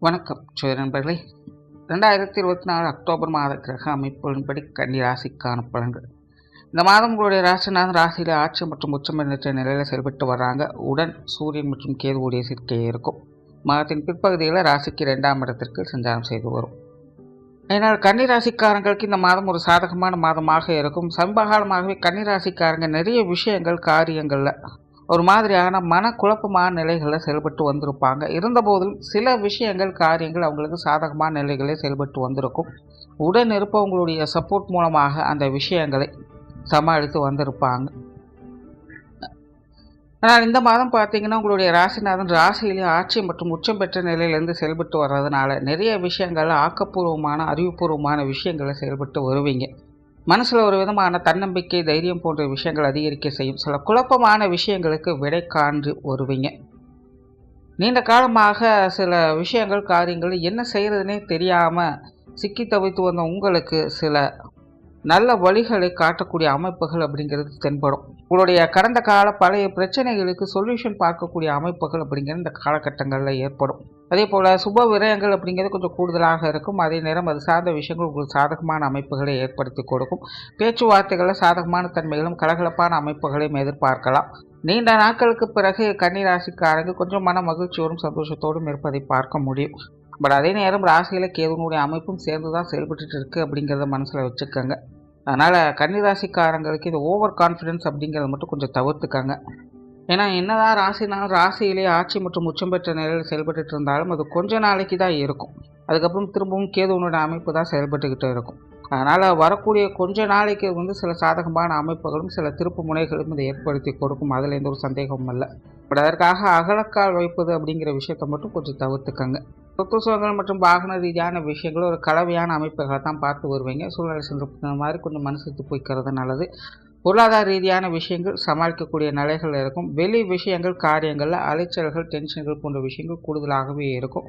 வணக்கம் சோழ நண்பர்களே. ரெண்டாயிரத்தி இருபத்தி நாலு அக்டோபர் மாத கிரக அமைப்புகளின்படி கன்னி ராசிக்கான பலன்கள். இந்த மாதம் உங்களுடைய ராசிநாதன் ராசியில் ஆட்சி மற்றும் உச்சம் என்ற நிலையில் செயல்பட்டு வர்றாங்க. உடன் சூரியன் மற்றும் கேதுவுடைய சேர்க்கை இருக்கும். மாதத்தின் பிற்பகுதியில் ராசிக்கு ரெண்டாம் இடத்திற்கு சஞ்சாரம் செய்து வரும். இதனால் கன்னி ராசிக்காரங்களுக்கு இந்த மாதம் ஒரு சாதகமான மாதமாக இருக்கும். சமீபகாலமாகவே கன்னி ராசிக்காரங்க நிறைய விஷயங்கள் காரியங்களில் ஒரு மாதிரியான மனக்குழப்பமான நிலைகளில் செயல்பட்டு வந்திருப்பாங்க. இருந்தபோதும் சில விஷயங்கள் காரியங்கள் அவங்களுக்கு சாதகமான நிலைகளில் செயல்பட்டு வந்திருக்கும். உடன் இருப்பவங்களுடைய சப்போர்ட் மூலமாக அந்த விஷயங்களை சமாளித்து வந்திருப்பாங்க. ஆனால் இந்த மாதம் பார்த்தீங்கன்னா உங்களுடைய ராசிநாதன் ராசியிலே ஆட்சி மற்றும் உச்சம் பெற்ற நிலையிலேருந்து செயல்பட்டு வர்றதுனால நிறைய விஷயங்கள் ஆக்கப்பூர்வமான அறிவுபூர்வமான விஷயங்களை செயல்பட்டு வருவீங்க. மனசில் ஒரு விதமான தன்னம்பிக்கை தைரியம் போன்ற விஷயங்கள் அதிகரிக்க செய்யும். சில குழப்பமான விஷயங்களுக்கு விடை காண்டு வருவீங்க நீண்ட காலமாக சில விஷயங்கள் காரியங்கள் என்ன செய்கிறதுனே தெரியாமல் சிக்கி தவித்து வந்த உங்களுக்கு சில நல்ல வழிகளை காட்டக்கூடிய அமைப்புகள் அப்படிங்கிறது தென்படும். உங்களுடைய கடந்த கால பழைய பிரச்சனைகளுக்கு சொல்யூஷன் பார்க்கக்கூடிய அமைப்புகள் அப்படிங்கிறது இந்த காலகட்டங்களில் ஏற்படும். அதே போல் சுப விரயங்கள் அப்படிங்கிறது கொஞ்சம் கூடுதலாக இருக்கும். அதே நேரம் அது சார்ந்த விஷயங்கள் உங்களுக்கு சாதகமான அமைப்புகளை ஏற்படுத்தி கொடுக்கும். பேச்சுவார்த்தைகளில் சாதகமான தன்மைகளும் கலகலப்பான அமைப்புகளையும் எதிர்பார்க்கலாம். நீண்ட நாட்களுக்கு பிறகு கன்னிராசிக்காரங்க கொஞ்சம் மன மகிழ்ச்சியோடும் சந்தோஷத்தோடும் இருப்பதை பார்க்க முடியும். பட் அதே நேரம் ராசியில் கேதுனுடைய அமைப்பும் சேர்ந்து தான் செயல்பட்டுட்டு இருக்குது அப்படிங்கிறத மனசில் வச்சுக்கோங்க. அதனால் கன்னிராசிக்காரங்களுக்கு இது ஓவர் கான்ஃபிடென்ஸ் அப்படிங்கிறத மட்டும் கொஞ்சம் தவிர்த்துக்காங்க. ஏன்னா என்னதான் ராசினாலும் ராசியிலே ஆட்சி மற்றும் உச்சம் பெற்ற நிலையில் செயல்பட்டு இருந்தாலும் அது கொஞ்ச நாளைக்கு தான் இருக்கும். அதுக்கப்புறம் திரும்பவும் கேதுவனோட அமைப்பு தான் செயல்பட்டுக்கிட்டு இருக்கும். அதனால் வரக்கூடிய கொஞ்ச நாளைக்கு வந்து சில சாதகமான அமைப்புகளும் சில திருப்பு முனைகளும் இதை ஏற்படுத்தி கொடுக்கும். அதில் எந்த ஒரு சந்தேகமும் இல்லை. பட் அதற்காக அகலக்கால் வைப்பது அப்படிங்கிற விஷயத்தை மட்டும் கொஞ்சம் தவிர்த்துக்கங்க. சொத்து சுதந்திரம் மற்றும் வாகன ரீதியான விஷயங்கள் ஒரு கலவையான அமைப்புகளை தான் பார்த்து வருவீங்க. சூழ்நிலை சென்ற மாதிரி கொஞ்சம் மனசுக்கு போய்க்கிறது நல்லது. பொருளாதார ரீதியான விஷயங்கள் சமாளிக்கக்கூடிய நிலைகள் இருக்கும். வெளி விஷயங்கள் காரியங்களில் அலைச்சல்கள் டென்ஷன்கள் போன்ற விஷயங்கள் கூடுதலாகவே இருக்கும்.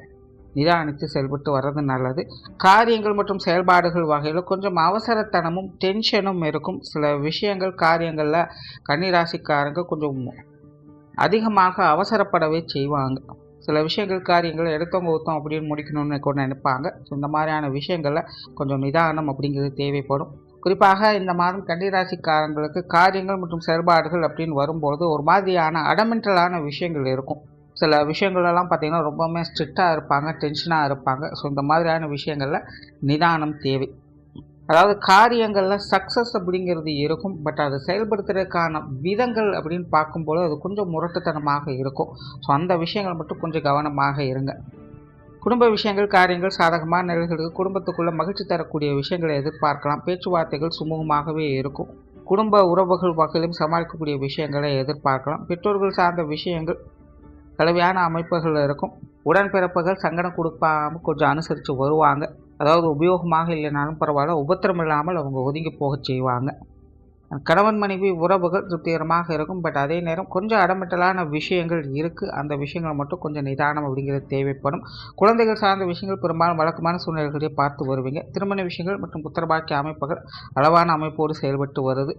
நிதானித்து செயல்பட்டு வர்றது நல்லது. காரியங்கள் மற்றும் செயல்பாடுகள் வகையில் கொஞ்சம் அவசரத்தனமும் டென்ஷனும் இருக்கும். சில விஷயங்கள் காரியங்களில் கன்னிராசிக்காரங்க கொஞ்சம் அதிகமாக அவசரப்படவே செய்வாங்க. சில விஷயங்கள் காரியங்கள் எடுத்தவங்க ஊத்தம் அப்படின்னு முடிக்கணும்னு கூட நினைப்பாங்க. ஸோ இந்த மாதிரியான விஷயங்களில் கொஞ்சம் நிதானம் அப்படிங்கிறது தேவைப்படும். குறிப்பாக இந்த மாதம் கன்னிராசிக்காரங்களுக்கு காரியங்கள் மற்றும் செயல்பாடுகள் அப்படின்னு வரும்போது ஒரு மாதிரியான அடமெண்டலான விஷயங்கள் இருக்கும். சில விஷயங்களெல்லாம் பார்த்திங்கன்னா ரொம்பவுமே ஸ்ட்ரிக்டாக இருப்பாங்க டென்ஷனாக இருப்பாங்க. ஸோ இந்த மாதிரியான விஷயங்களில் நிதானம் தேவை. அதாவது காரியங்களில் சக்ஸஸ் அப்படிங்கிறது இருக்கும் பட் அதை செயல்படுத்துறதுக்கான விதங்கள் அப்படின்னு பார்க்கும்போது அது கொஞ்சம் முரட்டுத்தனமாக இருக்கும். ஸோ அந்த விஷயங்கள் மட்டும் கொஞ்சம் கவனமாக இருங்க. குடும்ப விஷயங்கள் காரியங்கள் சாதகமான நிலைகளுக்கு குடும்பத்துக்குள்ள மகிழ்ச்சி தரக்கூடிய விஷயங்களை எதிர்பார்க்கலாம். பேச்சுவார்த்தைகள் சுமூகமாகவே இருக்கும். குடும்ப உறவுகள் வகையிலும் சமாளிக்கக்கூடிய விஷயங்களை எதிர்பார்க்கலாம். பெற்றோர்கள் சார்ந்த விஷயங்கள் கலவையான அமைப்புகள் இருக்கும். உடன்பிறப்புகள் சங்கடம் கொடுக்காமல் கொஞ்சம் அனுசரித்து வருவாங்க. அதாவது உபயோகமாக இல்லைனாலும் பரவாயில்ல உபத்திரம் இல்லாமல் அவங்க ஒதுங்கி போக செய்வாங்க. கணவன் மனைவி உறவுகள் திருப்திகரமாக இருக்கும். பட் அதே நேரம் கொஞ்சம் அடமிட்டலான விஷயங்கள் இருக்குது அந்த விஷயங்கள் மட்டும் கொஞ்சம் நிதானம் அப்படிங்கிறது தேவைப்படும். குழந்தைகள் சார்ந்த விஷயங்கள் பெரும்பாலும் வழக்கமான சூழ்நிலைகளையே பார்த்து வருவீங்க. திருமண விஷயங்கள் மற்றும் புத்திரபாக்கிய அமைப்புகள் அளவான அமைப்போடு செயல்பட்டு வருது.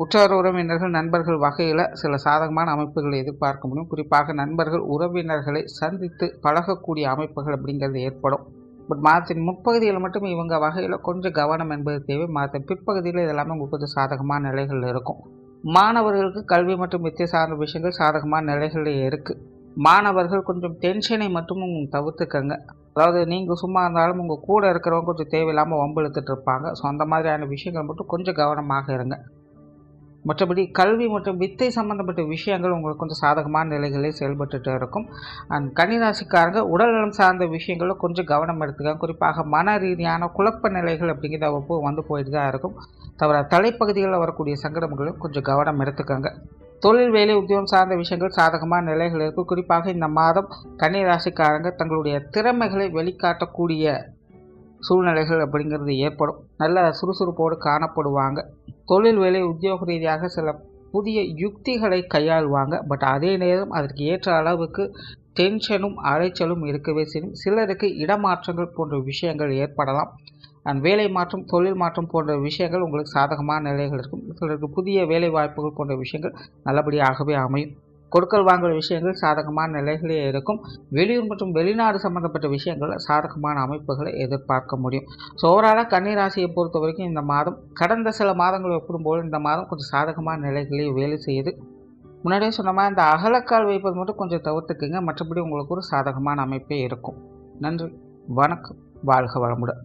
உற்றார் உறவினர்கள் நண்பர்கள் வகையில் சில சாதகமான அமைப்புகளை எதிர்பார்க்க முடியும். குறிப்பாக நண்பர்கள் உறவினர்களை சந்தித்து பழகக்கூடிய அமைப்புகள் அப்படிங்கிறது ஏற்படும். பட் மாதத்தின் முற்பகுதியில் மட்டும் இவங்க வகையில் கொஞ்சம் கவனம் என்பது தேவை. மாதத்தின் பிற்பகுதியில் இதெல்லாமே உங்களுக்கு கொஞ்சம் சாதகமான நிலைகள் இருக்கும். மாணவர்களுக்கு கல்வி மற்றும் வித்திய சார்ந்த விஷயங்கள் சாதகமான நிலைகளில் இருக்குது மாணவர்கள் கொஞ்சம் டென்ஷனை மட்டும் தவிர்த்துக்கங்க. அதாவது நீங்கள் சும்மா இருந்தாலும் உங்கள் கூட இருக்கிறவங்க கொஞ்சம் தேவையில்லாமல் வம்பு இழுத்துட்டு இருப்பாங்க. ஸோ அந்த மாதிரியான விஷயங்கள் மட்டும் கொஞ்சம் கவனமாக இருங்க. மற்றபடி கல்வி மற்றும் வித்தை சம்மந்தப்பட்ட விஷயங்கள் உங்களுக்கு கொஞ்சம் சாதகமான நிலைகளில் செயல்பட்டுட்டு இருக்கும். அண்ட் கன்னிராசிக்காரங்க உடல்நலம் சார்ந்த விஷயங்களும் கொஞ்சம் கவனம் எடுத்துக்காங்க. குறிப்பாக மன ரீதியான குழப்ப நிலைகள் அப்படிங்கிறது அவ்வப்போ வந்து போயிட்டு தான் இருக்கும். தவிர தலைப்பகுதிகளில் வரக்கூடிய சங்கடங்களும் கொஞ்சம் கவனம் எடுத்துக்கோங்க. தொழில் வேலை உத்தியோகம் சார்ந்த விஷயங்கள் சாதகமான நிலைகள் இருக்கும். குறிப்பாக இந்த மாதம் கன்னிராசிக்காரங்க தங்களுடைய திறமைகளை வெளிக்காட்டக்கூடிய சூழ்நிலைகள் அப்படிங்கிறது ஏற்படும். நல்ல சுறுசுறுப்போடு காணப்படுவாங்க. தொழில் வேலை உத்தியோக ரீதியாக சில புதிய யுக்திகளை கையாளுவாங்க. பட் அதே நேரம் அதற்கு ஏற்ற அளவுக்கு டென்ஷனும் அலைச்சலும் இருக்கவே செய்யும். சிலருக்கு இடமாற்றங்கள் போன்ற விஷயங்கள் ஏற்படலாம். அண்ட் வேலை மாற்றம் தொழில் மாற்றம் போன்ற விஷயங்கள் உங்களுக்கு சாதகமான நிலைகள் இருக்கும். சிலருக்கு புதிய வேலை வாய்ப்புகள் போன்ற விஷயங்கள் நல்லபடியாகவே அமையும். கொடுக்கல் வாங்கல் விஷயங்கள் சாதகமான நிலைகளே இருக்கும். வெளியூர் மற்றும் வெளிநாடு சம்மந்தப்பட்ட விஷயங்களில் சாதகமான அமைப்புகளை எதிர்பார்க்க முடியும். ஸோ ஓவராலாக கன்னிராசியை பொறுத்த வரைக்கும் இந்த மாதம் கடந்த சில மாதங்களை ஒப்பிடும்போது இந்த மாதம் கொஞ்சம் சாதகமான நிலைகளே வேலை செய்யுது. முன்னாடியே சொன்ன மாதிரி இந்த அகலக்கால் வைப்பது மட்டும் கொஞ்சம் தவிர்த்துக்குங்க. மற்றபடி உங்களுக்கு ஒரு சாதகமான அமைப்பே இருக்கும். நன்றி. வணக்கம். வாழ்க வளமுடன்.